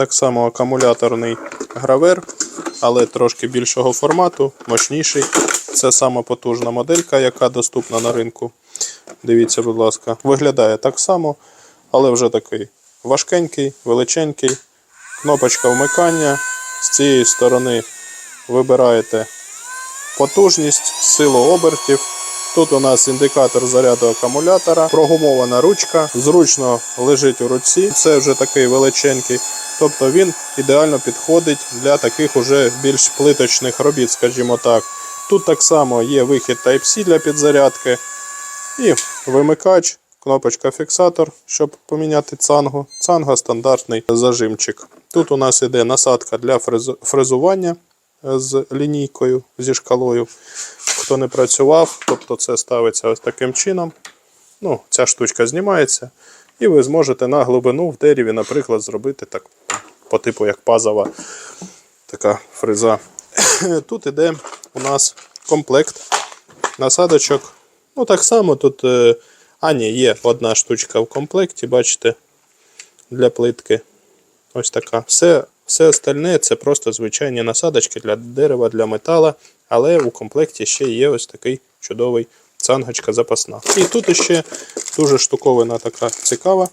так само акумуляторний гравер, але трошки більшого формату, мощніший. Це сама потужна моделька, яка доступна на ринку. Дивіться, будь ласка, виглядає так само, але вже такий важкенький, величенький. Кнопочка вмикання. З цієї сторони вибираєте потужність, силу обертів. Тут у нас індикатор заряду акумулятора, прогумована ручка, зручно лежить у руці. Це вже такий величенький. Тобто він ідеально підходить для таких уже більш плиточних робіт, скажімо так. Тут так само є вихід Type-C для підзарядки. І вимикач, кнопочка фіксатор, щоб поміняти цангу. Цанга стандартний зажимчик. Тут у нас іде насадка для фрез- фрезування з лінійкою, зі шкалою. Хто не працював, тобто це ставиться ось таким чином. Ну, ця штучка знімається, і ви зможете на глибину в дереві, наприклад, зробити так по типу як пазова така фреза. Тут іде у нас комплект насадочок. Ну, так само тут. е, А, ні, є одна штучка в комплекті, бачите, для плитки. Ось така. Все, все остальне це просто звичайні насадочки для дерева, для метала, але у комплекті ще є ось такий чудовий цангочка запасна. І тут ще дуже штуковина така цікава.